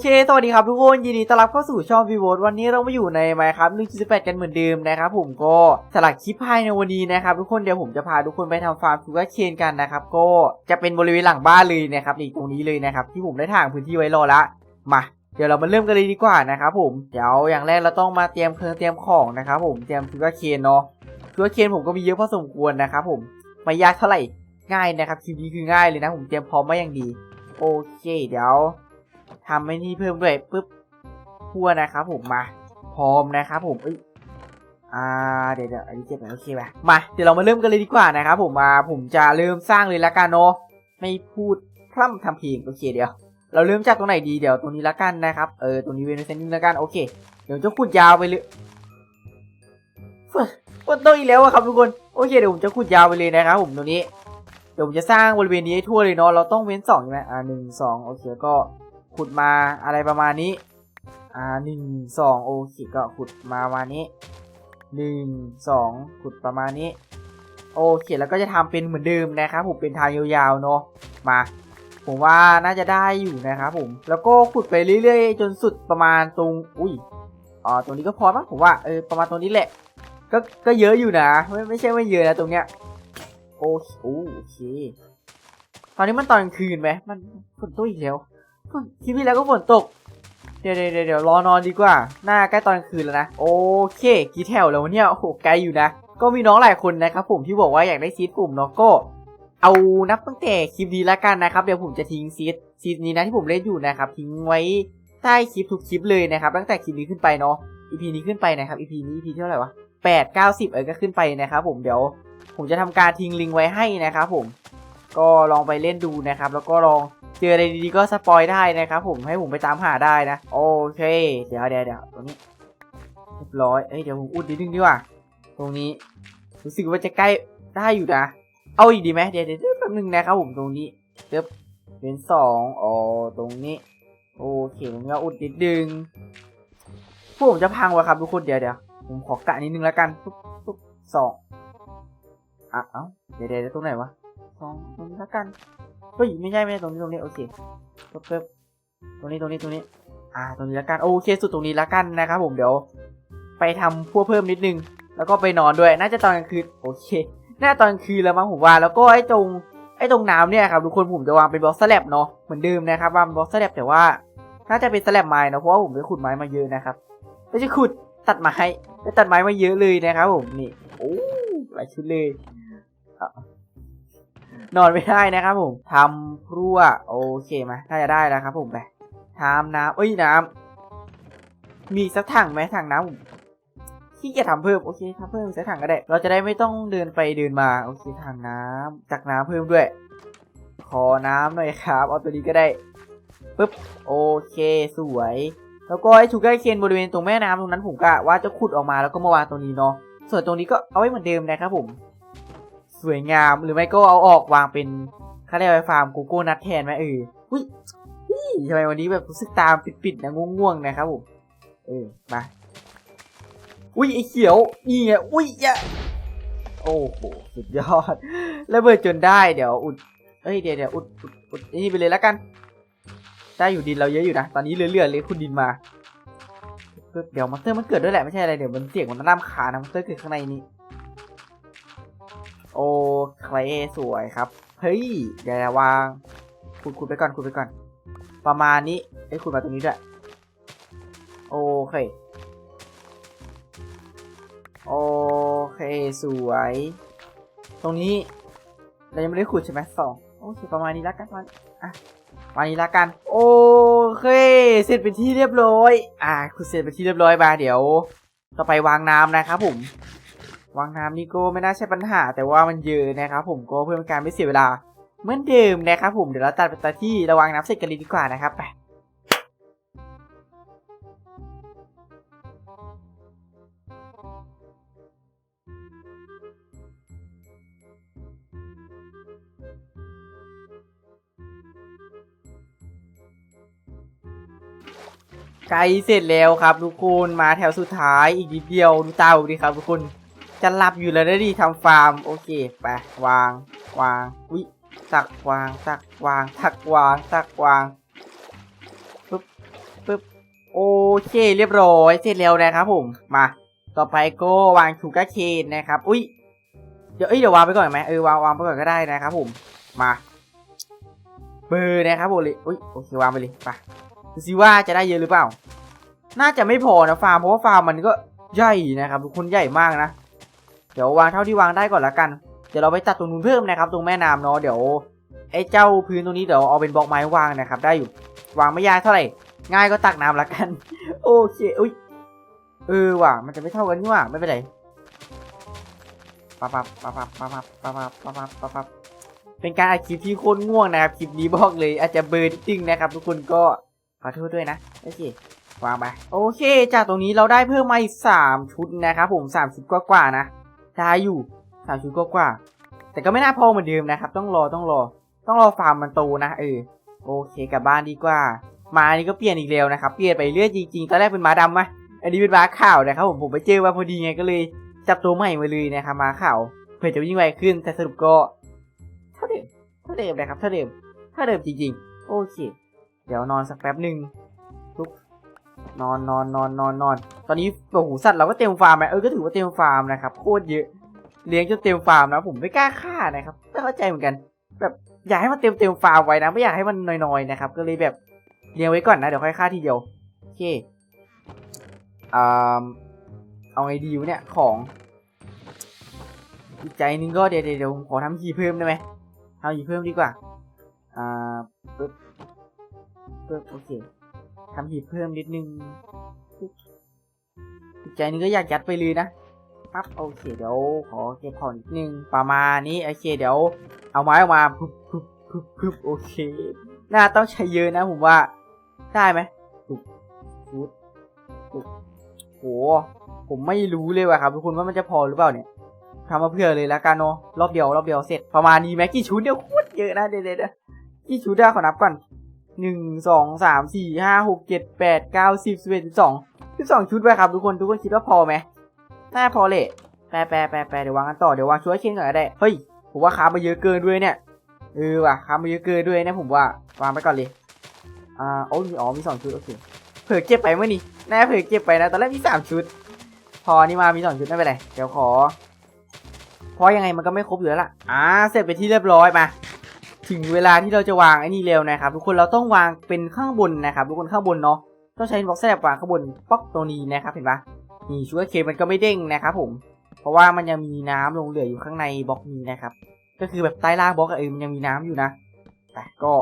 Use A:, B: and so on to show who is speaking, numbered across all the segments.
A: เค สวัสดีครับทุกคน ยินดีต้อนรับเข้าสู่ช่องวีโววันนี้เรามาอยู่ใน Minecraft 1.18กันเหมือนเดิมนะครับผมก็สลักคลิปภายในวันนี้นะครับทุกคนเดี๋ยวผมจะพาทุกคนไปทำฟาร์มชูการ์เคนกันนะครับก็จะเป็นบริเวณหลังบ้านเลยนะครับนี่ตรงนี้เลยนะครับที่ผมได้ถางพื้นที่ไว้รอละมาเดี๋ยวเรามาเริ่มกันเลยดีกว่านะครับผมเดี๋ยวอย่างแรกเราต้องมาเตรียมเครื่องเตรียมของนะครับผมเตรียมชูการ์เคนเนาะชูการ์เคนผมก็มีเยอะพอสมควรนะครับผมไม่ยากเท่าไหร่ง่ายนะครับคลิปนี้คือง่ายเลยนะผมเตรียมพร้อมมาอย่างดีโอเค เดี๋ยว ทำไอ้นี่เพิ่มด้วยปุ๊บพัวนะครับผมมา พร้อมนะครับผมเอ้ยอ่าเดี๋ยวเดี๋ยวอันนี้เก็บไปโอเคไปมาเดี๋ยวเรามาเริ่มกันเลยดีกว่านะครับผมมาผมจะเริ่มสร้างเลยละกันเนาะไม่พูดพร่ำทำเพลงโอเคเดี๋ยว เราเริ่มจากตรงไหนดีเดี๋ยวตรงนี้ละกันนะครับเออตรงนี้เวนเซนนิ่งละกันโอเค เดี๋ยวจะขุดยาวไปเลยฝนฝนตกอีกแล้วครับทุกคนโอเคเดี๋ยวผมจะขุดยาวไปเลยนะครับผมตรงนี้เดี๋ยวผมจะสร้างบริเวณนี้ให้ทั่วเลยเนาะเราต้องเว้นสองใช่ไหมอ่าหนึ่งสองโอเคก็ ขุดมาอะไรประมาณนี้ อ่าหนึ่งสองโอเคก็ขุดมาประมาณนี้หนึ่งสองขุดประมาณนี้ โอเคแล้วก็จะทำเป็นเหมือนเดิมนะครับผมเป็นทางยาวๆเนาะมา ผมว่าน่าจะได้อยู่นะครับผมแล้วก็ขุดไปเรื่อยๆ จนสุดประมาณตรงอุ้ยอ๋อตรงนี้ก็พอมั้งผมว่าเออประมาณตรงนี้แหละ ก็ก็เยอะอยู่นะไม่ไม่ใช่ไม่เยอะนะตรงเนี้ยโอเคโอเคตอนนี้มันตอนกลางคืนไหมมันฝนตกอีกแล้ว คลิปที่แล้วก็ฝนตก เดี๋ยวเดี๋ยวเดี๋ยวรอนอนดีกว่า หน้าใกล้ตอนกลางคืนแล้วนะ โอเค กี่แถวแล้วเนี่ย โอ้โห ไกลอยู่นะ ก็มีน้องหลายคนนะครับผมที่บอกว่าอยากได้ซีดปุ่มเนาะก็ เอานับตั้งแต่คลิปนี้แล้วกันนะครับ เดี๋ยวผมจะทิ้งซีดซีดนี้นะที่ผมเล่นอยู่นะครับ ทิ้งไว้ใต้คลิปทุกคลิปเลยนะครับ ตั้งแต่คลิปนี้ขึ้นไปเนาะ EP นี้ขึ้นไปนะครับ EP นี้ EP เท่าไหร่วะแปดเก้าสิบเออก็ขึ้นไปนะครับผมเดี๋ยว ผมจะทำการทิ้งลิงก์ไว้ให้นะครับผม ก็ลองไปเล่นดูนะครับ แล้วก็ลอง เจออะไรดีๆก็สปอยได้นะครับผมให้ผมไปตามหาได้นะ โอเค เดี๋ยวเดี๋ยวเดี๋ยวตรงนี้เรียบร้อยเอ้ยเดี๋ยวผมอุดนิดนึงดีกว่า ตรงนี้รู้สึกว่าจะใกล้ได้อยู่นะ เอาอีกดีไหมเดี๋ยวเดี๋ยวแป๊บนึงนะครับผมตรงนี้เดี๋ยวเป็นสองอ๋อตรงนี้ โอเคผมจะอุดนิดนึงพวกผมจะพังวะครับทุกคนเดี๋ยวเดี๋ยวผมขอกะนิดนึงแล้วกันปุ๊บปุ๊บสองอะเอ้าเดี๋ยวเดี๋ยวตรงไหนวะสองตรงนี้ละกัน เฮ้ยไม่ใช่ไม่ใช่ตรงนี้ตรงนี้โอเคเพิ่มเพิ่มตรงนี้ตรงนี้ตรงนี้ อ่าตรงนี้ละกันโอเคสุดตรงนี้ละกันนะครับผมเดี๋ยว ไปทำพวกเพิ่มนิดนึง แล้วก็ไปนอนด้วยน่าจะตอนกลางคืนโอเคน่าตอนกลางคืนแล้วมั้งผมว่าแล้วก็ไอ้ตรงไอ้ตรงน้ำเนี่ยครับทุกคนผมจะวางเป็นบล็อกสแลบเนาะเหมือนเดิมนะครับวางบล็อกสแลบแต่ว่าน่าจะเป็นสแลบไม้นะเพราะว่าผมไปขุดไม้มาเยอะนะครับไม่ใช่ขุดตัดไม้ไปตัดไม้มาเยอะเลยนะครับผมนี่โอ้หลายชุดเลย นอนไม่ได้นะครับผมทำครัวโอเคไหมน่าจะได้แล้วครับ ผมไปทำน้ำเอ้ยน้ำมีสักถังไหมถังน้ำผมขี้เกียจทำเพิ่มโอเคทำเพิ่มสักถังก็ได้ เราจะได้ไม่ต้องเดินไปเดินมาโอเคถังน้ำจากน้ำเพิ่มด้วย ขอน้ำหน่อยครับเอาตัวนี้ก็ได้ปึ๊บโอเคสวย แล้วก็ไอ้ชูการ์เคนบริเวณตรงแม่น้ำตรงนั้นผมก็ว่าจะขุดออกมาแล้วก็มาวางตรงนี้เนาะส่วนตรงนี้ก็เอาไว้เหมือนเดิมนะครับผม สวยงามหรือไม่ก็เอาออกวางเป็นค่าเรียกว่าฟาร์มโกโก้นัทแทนไหมเอออุ้ยทำไมวันนี้แบบรู้สึกตามปิดๆนะง่วงๆนะครับผมเออมาอุ้ยไอเขียวนี่ไงอุ้ยยะโอ้โหสุดยอดระเบิดจนได้เดี๋ยวอุดเอ้ยเดี๋ยวเดี๋ยวอุดอุดอุดนี่ไปเลยแล้วกัน ได้อยู่ดินเราเยอะอยู่นะตอนนี้เรื่อยๆเลยคุณดินมาเดี๋ยวมอนสเตอร์มันเกิดด้วยแหละไม่ใช่อะไรเดี๋ยวมันเสียงมันน่ารำคาญนะมอนสเตอร์เกิดข้างในนี้ โอเคสวยครับ เฮ้ยเดี๋ยววางขุดขุดไปก่อนขุดไปก่อน ประมาณนี้ไอ้ยขุดมาตรงนี้ด้วยโอเค โอเคสวย ตรงนี้เรายังไม่ได้ขุดใช่ไหมสองโอเคประมาณนี้ละกันมันอะประมาณนี้ละกัน โอเค เสร็จเป็นที่เรียบร้อย อะขุดเสร็จเป็นที่เรียบร้อยมาเดี๋ยว ต่อไปวางน้ำนะครับผม วางน้ำนี่ก็ไม่น่าใช่ปัญหา แต่ว่ามันเยอะนะครับผมก็เพื่อเป็นการไม่เสียเวลา เหมือนเดิมนะครับผมเดี๋ยวเราตัดไปตัดที่ระวางน้ำเสร็จกันเลยดีกว่านะครับไปไกลเสร็จแล้วครับทุกคนมาแถวสุดท้ายอีกนิดเดียวดูเตาดิครับทุกคน จะหลับอยู่แล้วได้ดีทำฟาร์ม โอเค ไป วาง วาง วิตักวางตักวางตักวางตักวางปุ๊บปึ๊บโอเค เรียบร้อยเสร็จแล้วนะครับผม มา ต่อไปก็วางชูการ์เคนนะครับ อุ้ยเดี๋ยวเอ้ยเดี๋ยววางไปก่อนไหมเออวางวางไปก่อนก็ได้นะครับผม มาเบอร์นะครับผมเลยอุ้ยโอเควางไปเลยไปดูสิว่าจะได้เยอะหรือเปล่า น่าจะไม่พอนะฟาร์มเพราะว่าฟาร์มมันก็ใหญ่นะครับทุกคนใหญ่มากนะ ดี๋ยววางเท่าที่วางได้ก่อนละกัน เดี๋ยวเราไปตัดตรงนู้นเพิ่มนะครับ ตรงแม่น้ำเนาะเดี๋ยวไอ้เจ้าพื้นตรงนี้เดี๋ยวเอาเป็นบล็อกไม้วางนะครับ ได้อยู่วางไม่ยากเท่าไหร่ ง่ายก็ตักน้ำละกัน โอเคอุ้ยเออว่ะมันจะไม่เท่ากันนี่ว่ะไม่เป็นไรปั๊บปั๊บปั๊บปั๊บปั๊บปั๊บปั๊บปั๊บปั๊บปั๊บปั๊บเป็นการอัดคลิปที่โคตรง่วงนะครับคลิปนี้บอกเลย อาจจะเบอร์นิดนึงนะครับ ทุกคนก็ขอโทษด้วยนะโอเควางไปโอเค จากตรงนี้เราได้เพิ่มมาอีกสามชุดนะครับผมสามชุดกว่าๆนะ ได้อยู่สามชุดกว่า แต่ก็ไม่น่าพอเหมือนเดิมนะครับ ต้องรอต้องรอ ต้องรอฟาร์มมันโตนะเออโอเคกลับบ้านดีกว่า มานี่ก็เปลี่ยนอีกแล้วนะครับ เปลี่ยนไปเรื่อยจริงๆ ตอนแรกเป็นม้าดำมะอันนี้เป็นม้าขาวนะครับผมผมไปเจอมาพอดีไงก็เลย จับตัวใหม่มาเลยนะครับม้าขาวเพื่อจะวิ่งไวขึ้นแต่สรุปก็เท่าเดิมเท่าเดิมนะครับเท่าเดิมเท่าเดิมจริงๆ โอเค เดี๋ยวนอนสักแป๊บหนึ่ง นอนนอนนอนนอนนอนตอนนี้โอ้โหสัตว์เราก็เต็มฟาร์มไหมเออก็ถือว่าเต็มฟาร์มนะครับโคตรเยอะเลี้ยงจนเต็มฟาร์มนะผมไม่กล้าฆ่านะครับไม่เข้าใจเหมือนกัน แบบอยากให้มันเต็มเต็มฟาร์มไว้นะ ไม่อยากให้มันน้อยๆนะครับ ก็เลยแบบเลี้ยงไว้ก่อนนะเดี๋ยวค่อยฆ่าทีเดียวโอเคอ่าเอาไงดีวะเนี่ยของอีกใจนึงก็เดี๋ยวเดี๋ยวผมขอทำหีเพิ่มได้ไหมทำหีเพิ่มดีกว่าอ่าปึ๊บปึ๊บโอเค ทำหีเพิ่มนิดนึงอีกใจนึงก็อยากยัดไปเลยนะปั๊บโอเคเดี๋ยวขอเก็บของนิดนึงประมาณนี้โอเคเดี๋ยว เอาไม้ออกมาปึ๊บปึ๊บปึ๊บปึ๊บโอเคน่าต้องใช้เยอะนะผมว่าได้ไหมปึ๊บปึ๊บปึ๊บโหผมไม่รู้เลยว่ะครับทุกคนว่ามันจะพอหรือเปล่าเนี่ยทำมาเพื่อเลยแล้วกันเนาะรอบเดียวรอบเดียวเสร็จประมาณนี้ไหมกี่ชุดเดียวโคตรเยอะนะเดี๋ยวเดี๋ยวเดกี่ชุดได้ขอนับก่อน หนึ่งสองสามสี่ห้าหกเจ็ดแปดเก้าสิบสิบเอ็ดสิบสองสิบสองชุดไปครับทุกคนทุกคนคิดว่าพอไหมน่าพอเลยแปรแปรแปรแปรเดี๋ยววางกันต่อเดี๋ยววางช่วยเคนก่อนก็ได้เฮ้ยผมว่าค้ามาเยอะเกินด้วยเนี่ยเออว่ะค้ามาเยอะเกินด้วยนะผมว่าวางไปก่อนเลยอ่าโอ้มีอ๋อมีสองชุดโอเคเผื่อเก็บไปเมื่อนี่แน่าเผื่อเก็บไปนะตอนแรกมีสามชุด พอนี่มามีสองชุดไม่เป็นไรเดี๋ยวขอเพราะยังไงมันก็ไม่ครบอยู่แล้วล่ะอ่าเสร็จไปที่เรียบร้อยมา ถึงเวลาที่เราจะวางไอ้นี่เร็วนะครับทุกคนเราต้องวางเป็นข้างบนนะครับทุกคนข้างบนเนาะต้องใช้บล็อกแซบวางข้างบนป๊อกตรงนี้นะครับเห็นปะนี่ชูการ์เคนมันก็ไม่เด้งนะครับผม เพราะว่ามันยังมีน้ำลงเหลืออยู่ข้างในบล็อกนี้นะครับ ก็คือแบบใต้ล่างบล็อกอะเออมันยังมีน้ำอยู่นะแต่ก็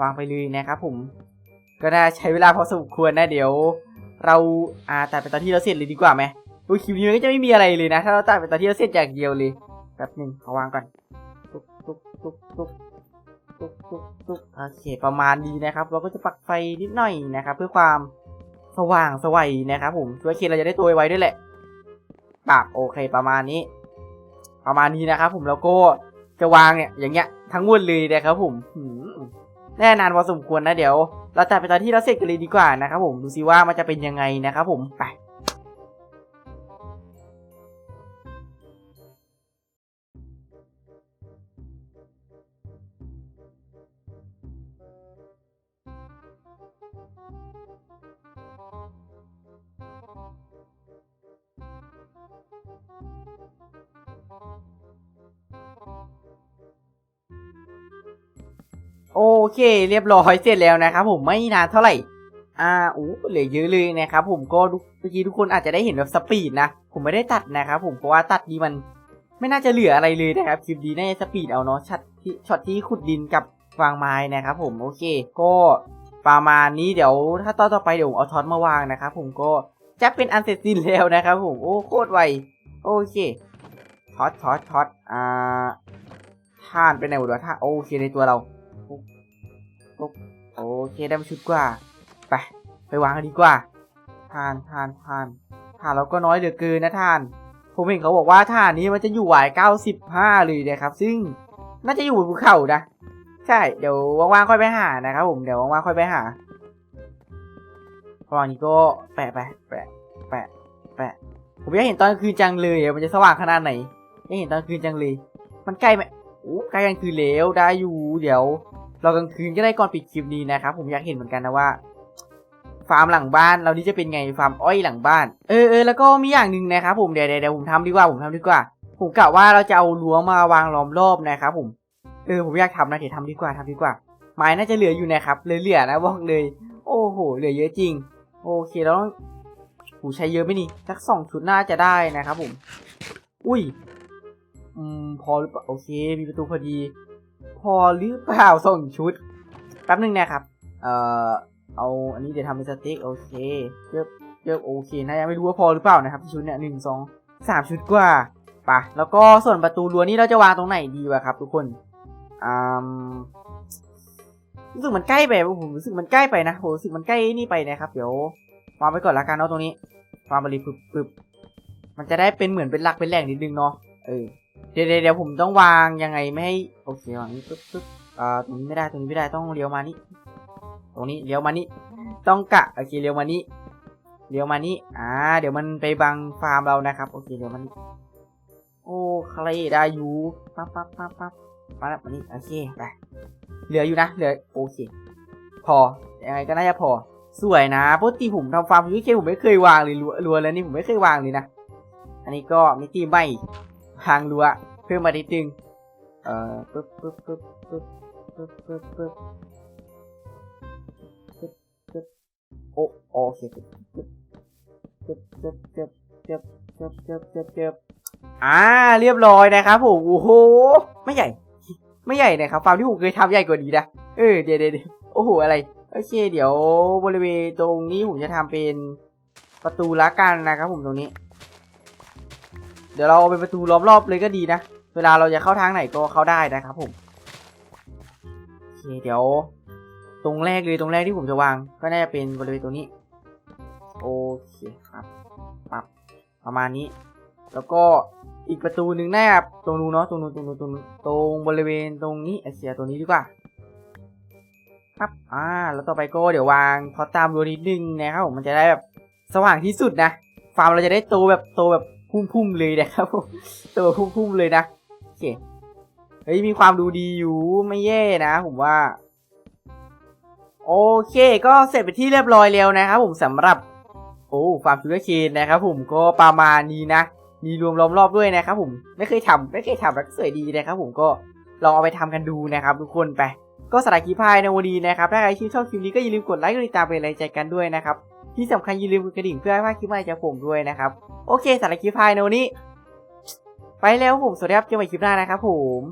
A: วางไปเลยนะครับผม ก็น่าใช้เวลาพอสมควรนะเดี๋ยว เราอ่าตัดไปตอนที่เราเสร็จเลยดีกว่าไหมดูคลิปนี้มันก็จะไม่มีอะไรเลยนะ ถ้าเราตัดไปตอนที่เราเสร็จอย่างเดียวเลยแป๊บหนึ่งขอวางก่อนตุ๊กตุ๊กตุ๊กตุ๊ก ตุ๊กตุ๊กตุ๊กโอเค ประมาณนี้นะครับ เราก็จะปักไฟนิดหน่อยนะครับ เพื่อความสว่างสวัยนะครับ ผมช่วยเคนเราจะได้ตัวไวๆด้วยแหละปากโอเคประมาณนี้ ประมาณนี้นะครับ ผมแล้วก็จะวางเนี่ยอย่างเงี้ยทั้งหมดเลยนะครับผมแน่นานพอสมควรนะเดี๋ยว เราตัดไปตอนที่เราเสร็จกันเลยดีกว่านะครับผมดูซิว่ามันจะเป็นยังไงนะครับผมไป โอเค เรียบร้อยเสร็จแล้วนะครับผมไม่นานเท่าไหร่อ่าอู้เหลือเยอะเลยนะครับผมก็เมื่อกี้ทุกคนอาจจะได้เห็นแบบสปีดนะผมไม่ได้ตัดนะครับผมเพราะว่าตัดนี้มัน ไม่น่าจะเหลืออะไรเลยนะครับคลิปดีน่าจะสปีดเอาเนาะช็อตที่ช็อตที่ขุดดินกับวางไม้นะครับผมโอเค ก็ประมาณนี้เดี๋ยวถ้าตอนต่อไปเดี๋ยวผมเอาท็อตมาวางนะครับผมก็จะเป็นอันเสร็จสิ้นแล้วนะครับผมโอ้โคตรไวโอเคท็อตท็อตท็อตอ่าท่านเป็นไหนหมดวะท่านโอเคในตัวเรา โอเคได้มาชุดกว่า ไป ไปวางกันดีกว่า ทานทานทานทานเราก็น้อยเหลือเกินนะทาน ผมเห็นเขาบอกว่าทานนี้มันจะอยู่หวายเก้าสิบห้าเลยนะครับ ซึ่งน่าจะอยู่บนภูเขานะ ใช่ เดี๋ยวว่างๆค่อยไปหานะครับผม เดี๋ยวว่างๆค่อยไปหาตอนนี้ก็แปะไปแปะ แปะ แปะ ผมอยากเห็นตอนคืนจังเลยอะมันจะสว่างขนาดไหนอยากเห็นตอนคืนจังเลย มันใกล้ไหมโอ้ใกล้กลางคืนแล้วได้อยู่ เดี๋ยว รากลางคืนก็ได้ก่อนปิดคลิปนี้นะครับผมอยากเห็นเหมือนกันนะว่า ฟาร์มหลังบ้านเรานี่จะเป็นไงฟาร์มอ้อยหลังบ้านเออเออแล้วก็มีอย่างหนึ่งนะครับผมเดี๋ยวเดี๋ยวผมทำดีกว่าผมทำดีกว่า ผมกะว่าเราจะเอารั้วมาวางล้อมรอบนะครับผมเออผมอยากทำนะเดี๋ยวทำดีกว่าทำดีกว่า ไม้น่าจะเหลืออยู่นะครับเหลือๆนะบอกเลย โอ้โหเหลือเยอะจริง โอเคแล้วต้องหูใช้เยอะไหมนี่สักสองชุดน่าจะได้นะครับผม อุ้ยอืมพอหรือเปล่าโอเค มีประตูพอดี พอหรือเปล่าสองชุด แป๊บนึงนะครับ เอ่อ เอาอันนี้เดี๋ยวทำเป็นสเต็กโอเคเยอะเยอะโอเคนะยังไม่รู้ว่าพอหรือเปล่านะครับ ชุดเนี่ยหนึ่งสองสามชุดกว่าปะแล้วก็ส่วนประตูรั้วนี่เราจะวางตรงไหนดีวะครับ ทุกคนอืมรู้สึกมันใกล้ไปผมรู้สึกมันใกล้ไปนะผมรู้สึกมันใกล้นี่ไปนะครับ เดี๋ยววางไปก่อนละกันเนาะตรงนี้วางไปเลยปึ๊บปึ๊บมันจะได้เป็นเหมือนเป็นหลักเป็นแหล่งนิดนึงเนาะเออ เดี๋ยวเดี๋ยวผมต้องวางยังไงไม่ให้โอเควางนี้ปึ๊บปึ๊บอ่าตรงนี้ไม่ได้ตรงนี้ไม่ได้ต้องเลี้ยวมานี่ตรงนี้เลี้ยวมานี่ต้องกะโอเคเลี้ยวมานี่เลี้ยวมานี่อ่า เดี๋ยวมันไปบังฟาร์มเรานะครับโอเคเลี้ยวมานี่โอ้ใครได้อยู่ปั๊บปั๊บปั๊บปั๊บมาแล้วมานี่โอเคไปเหลืออยู่นะเหลือโอเค พอยังไงก็น่าจะพอ สวยนะปกติผมทำฟาร์มวิเคผมไม่เคยวางเลยรัวรัวแล้วนี่ผมไม่เคยวางเลยนะอันนี้ก็มิติใหม่ ทางรัวเพิ่มมาดิดนึงเอ่อปึ๊บปึ๊บปึ๊บปึ๊บปึ๊บปึ๊บปึ๊บโอโอเคเจ็บเจ็บเจ็บเจ็บเจ็บเจ็บเจ็บเจ็บเจ็บอ่าเรียบร้อยนะครับผมโอ้โหไม่ใหญ่ ไม่ใหญ่นะครับฟาร์มที่ผมเคยทำใหญ่กว่านี้นะเออเดเดี๋ยวเดี๋ยวโอ้โหอะไรโอเคเดี๋ยวบริเวณตรงนี้ผมจะทำเป็นประตูละกันนะครับผมตรงนี้ เดี๋ยวเราเอาเป็นประตูล้อมรอบเลยก็ดีนะ เวลาเราจะเข้าทางไหนก็เข้าได้นะครับผมโอเคเดี๋ยว ตรงแรกเลยตรงแรกที่ผมจะวาง ก็น่าจะเป็นบริเวณตรงนี้ โอเคครับปรับประมาณนี้ แล้วก็อีกประตูหนึ่งแนบตรงนู้นเนาะตรงนู้นตรงนู้นตรงนู้นตรงบริเวณตรงนี้เสียตัวนี้ดีกว่า ครับอ่า แล้วต่อไปก็เดี๋ยววางพอตามรัวนิดนึงนะครับผมมันจะได้แบบสว่างที่สุดนะฟาร์มเราจะได้โตแบบโตแบบ พุ่มๆเลยนะครับผมโตพุ่มๆเลยนะโอเคเฮ้ยมีความดูดีอยู่ไม่แย่นะ ผมว่า โอเค ก็เสร็จไปที่เรียบร้อยแล้วนะครับผมสำหรับ โอ้ฟาร์มชูเกอร์เคนนะครับผมก็ประมาณนี้นะมีรวมล้อมรอบด้วยนะครับผมไม่เคยทำไม่เคยทำแล้วก็สวยดีนะครับผมก็ลองเอาไปทำกันดูนะครับ ทุกคนไป ก็สำหรับคลิปพายในวันนี้นะครับ ถ้าใครชื่นชอบคลิปนี้ก็อย่าลืมกดไลค์กดติดตามเป็นแรงใจกันด้วยนะครับ ที่สำคัญอย่าลืมกดกระดิ่งเพื่อให้พลาดคลิปใหม่จากผมด้วยนะครับ โอเคสำหรับคลิปพายในวันนี้ ไปแล้วผมสวัสดีครับเจอกันใหม่คลิปหน้านะครับผม